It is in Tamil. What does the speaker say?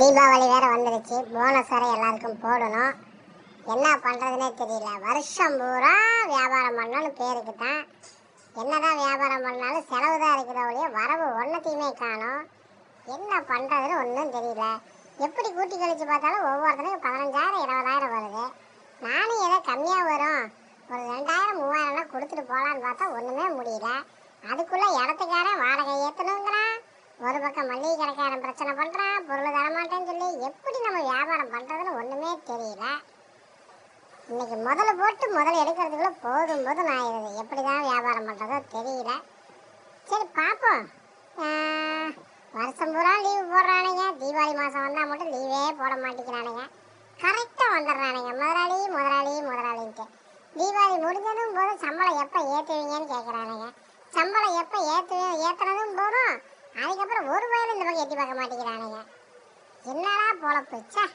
தீபாவளி வேற வந்துடுச்சு போனஸ் வேற எல்லாருக்கும் போடணும். என்ன பண்ணுறதுனே தெரியல. வருஷம் பூரா வியாபாரம் பண்ணணும் பேருக்கு தான். என்னதான் வியாபாரம் பண்ணாலும் செலவு தான் இருக்கிற ஒழிய வரவு ஒன்றத்தையுமே காணும். என்ன பண்ணுறதுன்னு ஒன்றும் தெரியல. எப்படி கூட்டி கழிச்சு பார்த்தாலும் ஒவ்வொருத்தனையும் பதினஞ்சாயிரம் இருபதாயிரம் வருது. நானும் ஏதோ கம்மியாக வரும். ஒரு ரெண்டாயிரம் மூவாயிரம்லாம் கொடுத்துட்டு போகலான்னு பார்த்தா ஒன்றுமே முடியல. அதுக்குள்ளே இடத்துக்காரன் வாடகை ஏற்றணுங்கிறான் ஒரு பக்கம் மளிகை கடைக்காரன் பிரச்சனை பண்ணுறான் பொருள் தரமாட்டேன்னு சொல்லி எப்படி நம்ம வியாபாரம் பண்ணுறதுன்னு ஒன்றுமே தெரியல. இன்னைக்கு முதல்ல போட்டு முதல்ல எடுக்கிறதுக்குள்ள போதும் போதும் இது எப்படி தான் வியாபாரம் பண்ணுறதோ தெரியல. சரி பார்ப்போம். வருஷம் பூரா லீவு போடுறானுங்க. தீபாவளி மாதம் வந்தால் மட்டும் லீவே போட மாட்டேங்கிறானுங்க. கரெக்டாக வந்துடுறானுங்க. முதலாளி முதலாளி முதலாளின்ட்டு. தீபாவளி முடிஞ்சதும் போதும் சம்பளம் எப்போ ஏற்றுவீங்கன்னு கேட்குறானுங்க சம்பளம் எப்போ ஏற்று ஏற்றுனதும் போதும். அதுக்கப்புறம் ஒரு வயலும் இந்த பக்கம் எட்டி பார்க்க மாட்டேங்கிறானுங்க. என்னடா போல போச்சா?